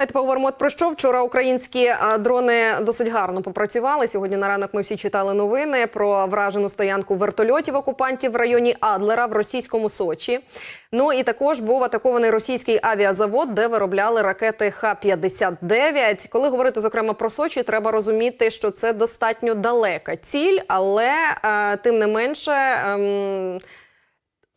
Давайте поговоримо про що вчора українські е, дрони досить гарно попрацювали. Сьогодні на ранок ми всі читали новини про вражену стоянку вертольотів окупантів в районі Адлера в російському Сочі. Ну і також був атакований російський авіазавод, де виробляли ракети Х-59. Коли говорити зокрема про Сочі, треба розуміти, що це достатньо далека ціль, але е, тим не менше. ем,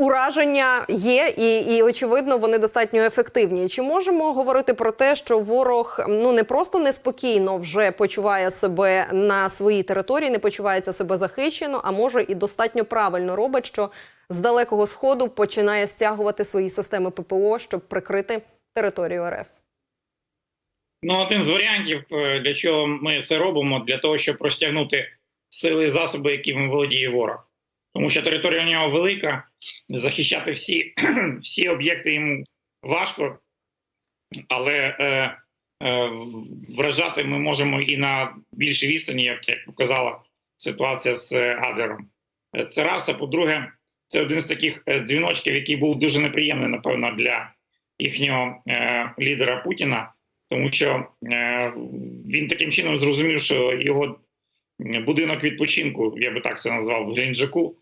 Ураження є, і, і очевидно, вони достатньо ефективні. Чи можемо говорити про те, що ворог ну не просто неспокійно вже почуває себе на своїй території, не почувається себе захищено, а може і достатньо правильно робить, що з далекого сходу починає стягувати свої системи ППО, щоб прикрити територію РФ? Ну, один з варіантів, е, для чого ми це робимо, для того, щоб розтягнути сили і засоби, якими володіє ворог. Тому що територія у нього велика, захищати всі, всі об'єкти йому важко, але е, е, вражати ми можемо і на більшій відстані, як, як показала ситуація з е, Адлером. Е, Це раз, а по-друге, це один з таких е, дзвіночків, який був дуже неприємний, напевно, для їхнього е, лідера Путіна. Тому що е, він таким чином зрозумів, що його будинок відпочинку, я би так це назвав, в Геленджику,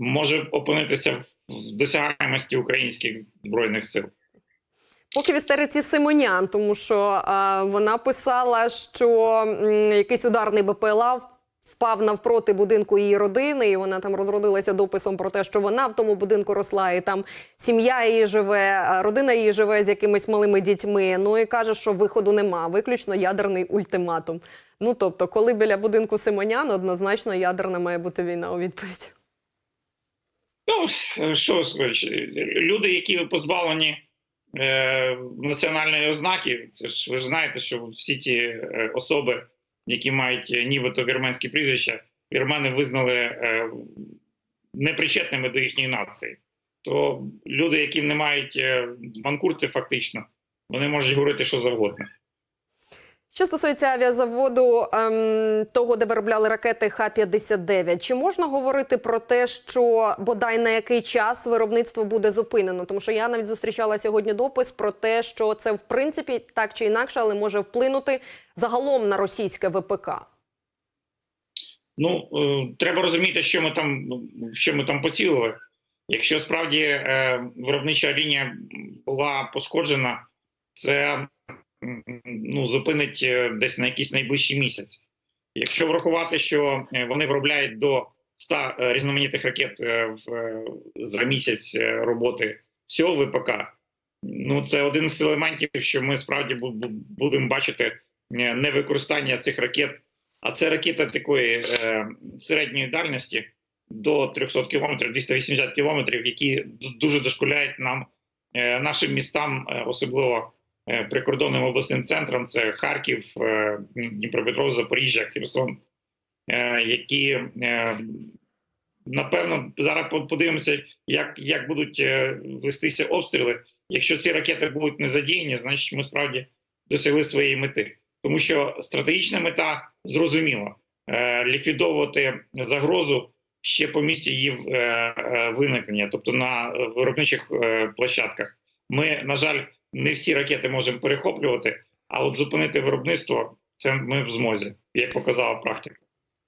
може опинитися в досягаємості українських збройних сил. Поки в істериці Симонян, тому що е, вона писала, що м, якийсь ударний БПЛА впав навпроти будинку її родини, і вона там розродилася дописом про те, що вона в тому будинку росла, і там сім'я її живе, родина її живе з якимись малими дітьми. Ну і каже, що виходу нема, виключно ядерний ультиматум. Ну тобто, коли біля будинку Симонян, однозначно ядерна має бути війна у відповідь. Ну, що скажеш, люди, які позбавлені е, національної ознаки, це ж ви ж знаєте, що всі ті е, особи, які мають е, нібито вірменські прізвища, вірмени визнали е, непричетними до їхньої нації. То люди, які не мають е, манкурти, фактично, вони можуть говорити що завгодно. Що стосується авіазаводу, ем, того, де виробляли ракети Х-59, чи можна говорити про те, що бодай на який час виробництво буде зупинено? Тому що я навіть зустрічала сьогодні допис про те, що це в принципі так чи інакше, але може вплинути загалом на російське ВПК. Ну е, треба розуміти, що ми там що ми там поцілили. Якщо справді е, виробнича лінія була пошкоджена, це ну зупинить е, десь на якийсь найближчий місяць. Якщо врахувати, що е, вони виробляють до 100 е, різноманітних ракет в, за місяць роботи всього ВПК, ну це один з елементів, що ми справді бу- бу- будемо бачити е, невикористання цих ракет. А це ракета такої середньої дальності до 300 кілометрів, 280 кілометрів, які дуже дошкуляють нам нашим містам, особливо прикордонним обласним центрам. Це Харків, е, Дніпропетровськ, Запоріжжя, Херсон, е, які е, напевно зараз подивимося, як, як будуть е, вестися обстріли. Якщо ці ракети будуть не задіяні, значить ми справді досягли своєї мети. Тому що стратегічна мета зрозуміла е, ліквідовувати загрозу ще по місці її е, е, виникнення, тобто на виробничих е, площадках. Ми, на жаль, не всі ракети можемо перехоплювати, а от зупинити виробництво це ми в змозі, як показала практика.